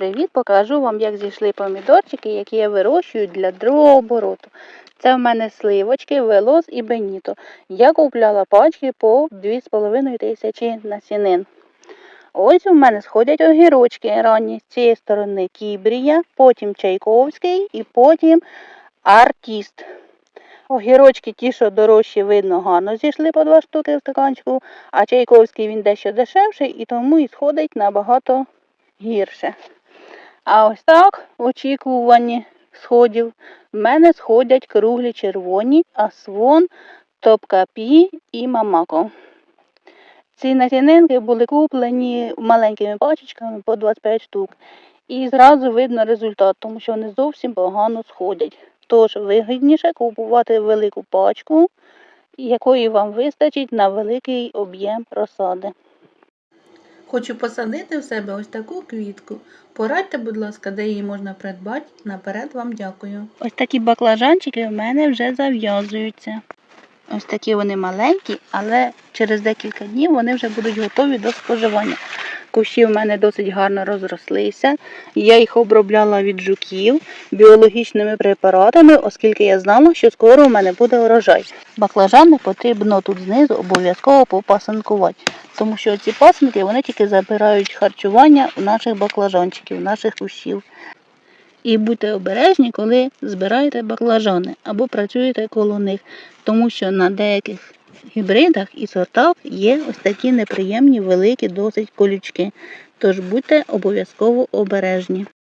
привіт! Покажу вам, як зійшли помідорчики, які я вирощую для другого обороту. Це в мене сливочки, велос і беніто. Я купляла пачки по 2,5 тисячі насінин. Ось у мене сходять огірочки ранні з цієї сторони кібрія, потім чайковський і потім артіст. Огірочки ті, що дорожчі, видно, гарно зійшли по два штуки в стаканчику, а чайковський він дещо дешевший і тому і сходить набагато гірше. А ось так в очікуванні сходів в мене сходять круглі червоні, асвон, топкапі і мамако. Ці насінинки були куплені маленькими пачечками по 25 штук. І зразу видно результат, тому що вони зовсім погано сходять. Тож вигідніше купувати велику пачку, якої вам вистачить на великий об'єм розсади. Хочу посадити в себе ось таку квітку. Порадьте, будь ласка, де її можна придбати. Наперед вам дякую. Ось такі баклажанчики в мене вже зав'язуються. Ось такі вони маленькі, але через декілька днів вони вже будуть готові до споживання. Кущі в мене досить гарно розрослися. Я їх обробляла від жуків біологічними препаратами, оскільки я знала, що скоро у мене буде урожай. Баклажани потрібно тут знизу обов'язково попасанкувати, тому що ці пасанки вони тільки забирають харчування у наших баклажанчиків, наших кущів. І будьте обережні, коли збираєте баклажани або працюєте коло них, тому що на деяких гібридах і сортах є ось такі неприємні великі досить колючки. Тож будьте обов'язково обережні.